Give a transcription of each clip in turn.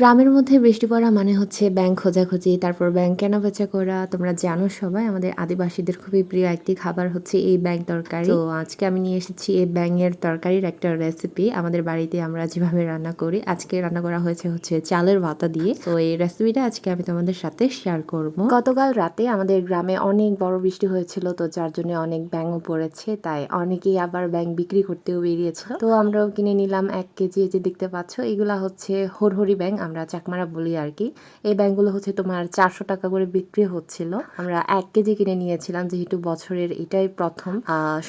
গ্রামের মধ্যে বৃষ্টি পড়া মানে হচ্ছে ব্যাংক খোঁজাখুঁজি, তারপর ব্যাংক কেনা বেচা করা। তোমরা জানো সবাই, আমাদের আদিবাসীদের খুবই প্রিয় একটি খাবার হচ্ছে এই ব্যাংক তরকারি। তো আজকে আমি নিয়ে এসেছি এই ব্যাঙের তরকারির একটা রেসিপি আমাদের বাড়িতে আমরা যেভাবে রান্না করি, আজকে রান্না করা হয়েছে হচ্ছে চালের ভাতা দিয়ে। তো এই রেসিপিটা আজকে আমি তোমাদের সাথে শেয়ার করব। গতকাল রাতে আমাদের গ্রামে অনেক বড় বৃষ্টি হয়েছিল, তো যার জন্য অনেক ব্যাঙও পড়েছে, তাই অনেকেই আবার ব্যাংক বিক্রি করতেও বেরিয়েছিল। তো আমরাও কিনে নিলাম এক কেজি যে দেখতে পাচ্ছ, এগুলা হচ্ছে হরহরি ব্যাংক। আমরা চাকমারা বলি আর কি এই ব্যাংকগুলো হচ্ছে তোমার চারশো টাকা করে বিক্রি হচ্ছিল। আমরা এক কেজি কিনে নিয়েছিলাম, যেহেতু বছরের এটাই প্রথম।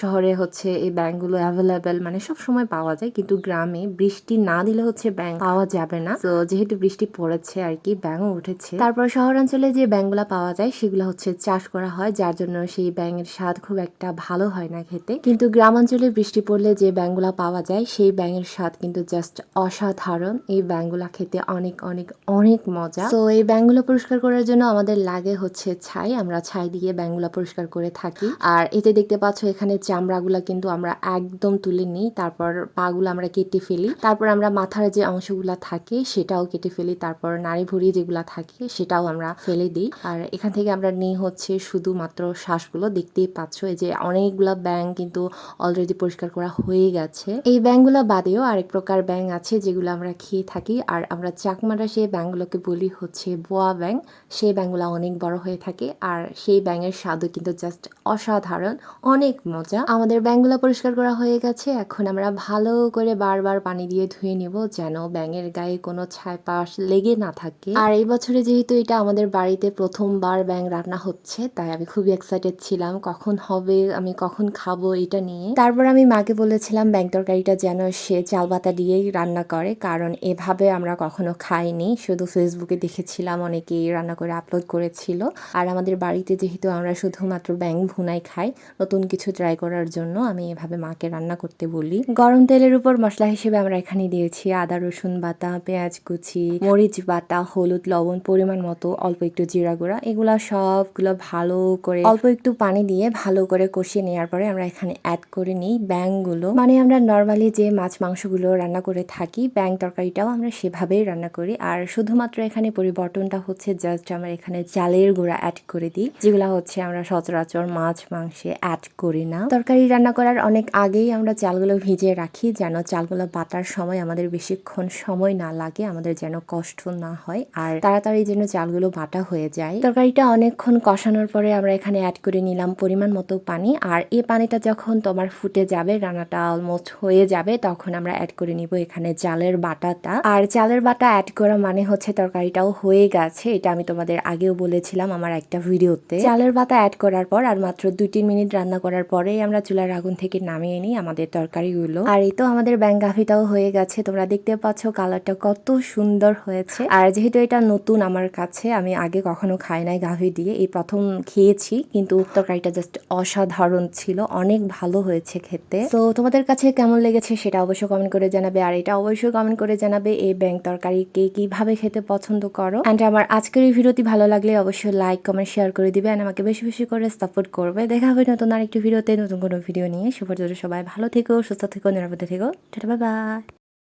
শহরে হচ্ছে এই ব্যাংকগুলো অ্যাভেলেবেল মানে সব সময় পাওয়া যায়, কিন্তু গ্রামে বৃষ্টি না দিলে হচ্ছে ব্যাংক পাওয়া যাবে না। তো যেহেতু বৃষ্টি পড়েছে আর কি ব্যাংকও উঠেছে। তারপর শহরাঞ্চলে যে ব্যাংকগুলো পাওয়া যায়, সেগুলো হচ্ছে চাষ করা হয়, যার জন্য সেই ব্যাঙের স্বাদ খুব একটা ভালো হয় না খেতে। কিন্তু গ্রামাঞ্চলে বৃষ্টি পড়লে যে ব্যাঙগুলা পাওয়া যায়, সেই ব্যাঙের স্বাদ কিন্তু জাস্ট অসাধারণ। এই ব্যাঙগুলা খেতে অনেক অনেক অনেক অনেক মজা। তো এই ব্যাঙগুলো পরিষ্কার করার জন্য আমাদের লাগে হচ্ছে ছাই। আমরা ছাই দিয়ে ব্যাঙগুলা পরিষ্কার করে থাকি। আর এতে দেখতে পাচ্ছ এখানে চামড়াগুলা কিন্তু আমরা একদম তুলে নিই। তারপর পাগুলো আমরা কেটে ফেলি। তারপর আমরা মাথার যে অংশগুলা থাকে, সেটাও কেটে ফেলি। তারপর নাড়ি ভুড়ি যেগুলা থাকে, সেটাও আমরা ফেলে দিই। আর এখান থেকে আমরা নিই হচ্ছে শুধুমাত্র শ্বাসগুলো। দেখতেই পাচ্ছ এই যে অনেকগুলা ব্যাং কিন্তু অলরেডি পরিষ্কার করা হয়ে গেছে। এই ব্যাংগুলো বাদেও আরেক প্রকার ব্যাং আছে যেগুলো আমরা খেয়ে থাকি। আর আমরা চাকমারা সেই ব্যাংগুলোকে বলি হচ্ছে বোয়া ব্যাং সেই ব্যাংগুলো অনেক বড় হয়ে থাকে আর সেই ব্যাঙের স্বাদও কিন্তু জাস্ট অসাধারণ, অনেক মজা। আমাদের ব্যাংগুলো পরিষ্কার করা হয়ে গেছে, এখন আমরা ভালো করে বারবার পানি দিয়ে ধুয়ে নিব যেন ব্যাঙের গায়ে কোনো ছাই পাশ লেগে না থাকে। আর এই বছরে যেহেতু এটা আমাদের বাড়িতে প্রথমবার ব্যাং রান্না হচ্ছে, তাই আমি খুবই এক্সাইটেড ছিলাম, কখন হবে, আমি কখন খাব এটা নিয়ে। তারপর আমি মাকে বলেছিলাম ব্যাং তরকারিটা যেন সে চাল পাতা দিয়েই রান্না করে, কারণ এভাবে আমরা কখনো খাইনি, শুধু ফেসবুকে দেখেছিলাম, অনেকেই রান্না করে আপলোড করেছিল। আর আমাদের বাড়িতে যেহেতু আমরা শুধুমাত্র ব্যাং ভুনাই খাই, নতুন কিছু ট্রাই করার জন্য আমি এভাবে মাকে রান্না করতে বলি। গরম তেলের উপর মশলা হিসেবে আমরা এখানে দিয়েছি আদা, রসুন বাটা, পেঁয়াজ কুচি, মরিচ বাটা, হলুদ, লবণ, পরিমাণ মতো অল্প একটু জিরা গুঁড়া। এগুলা সবগুলো ভালো করে অল্প একটু পানি দিয়ে ভালো করে কষিয়ে নেওয়ার পরে আমরা এখানে অ্যাড করে নিই ব্যাংগুলো মানে আমরা নর্মালি যে মাছ, মাংসগুলো রান্না করে থাকি ব্যাং তরকারিটাও আমরা সেভাবেই রান্না করি। আর শুধুমাত্র এখানে পরিবর্তনটা হচ্ছে জাস্ট আমরা এখানে চালের গুঁড়া অ্যাড করে দিই, যেগুলো হচ্ছে আমরা সচরাচর মাছ মাংসে অ্যাড করি না। তরকারি রান্না করার অনেক আগেই আমরা চালগুলো ভিজিয়ে রাখি, যেন চালগুলো বাটার সময় আমাদের বেশিক্ষণ সময় না লাগে, আমাদের যেন কষ্ট না হয়, আর তাড়াতাড়ি যেন চালগুলো বাটা হয়ে যায়। তরকারিটা অনেকক্ষণ কষানোর পরে আমরা এখানে অ্যাড করে নিলাম পরিমাণ মতো পানি, আর এই পানিটা যখন তোমার ফুটে যাবে, রান্নাটা অলমোস্ট হয়ে যাবে, তখন আমরা অ্যাড করে নিব এখানে চালের বাটাটা। আর চালের বাটা অ্যাড করা মানে হচ্ছে তরকারিটাও হয়ে গেছে। এটা আমি তোমাদের আগেও বলেছিলাম আমার একটা ভিডিওতে। চালের বাটা অ্যাড করার পর আর মাত্র দুই তিন মিনিট রান্না করার পরেই আমরা চুলার আগুন থেকে নামিয়ে নিই আমাদের তরকারিগুলো। আর এই তো আমাদের ব্যাঙ্গাফিটাও হয়ে গেছে। তোমরা দেখতে পাচ্ছ কালারটা কত সুন্দর হয়েছে। আর যেহেতু এটা নতুন আমার কাছে, আমি আগে কখনো খাই নাই গাভি দিয়ে। এই প্রথম খেয়েছি, কিন্তু তরকারিটা জাস্ট অসাধারণ ছিল। অনেক ভালো হয়েছে খেতে। তো তোমাদের কাছে কেমন লেগেছে সেটা অবশ্যই কমেন্ট করে জানাবে। আর এটা অবশ্যই কমেন্ট করে জানাবে, এই ব্যাং তরকারি কে কীভাবে খেতে পছন্দ করো? অ্যান্ড আমার আজকের এই ভিডিওটি ভালো লাগলে অবশ্যই লাইক কমেন্ট শেয়ার করে দিবে অ্যান্ড আমাকে বেশি বেশি করে সাপোর্ট করবে। দেখা হবে নতুন আরেকটি ভিডিওতে, নতুন কোনো ভিডিও নিয়ে। সুপার সবাই, ভালো থেকো, সুস্থ থেকো, নিরাপদে থেকো। Bye bye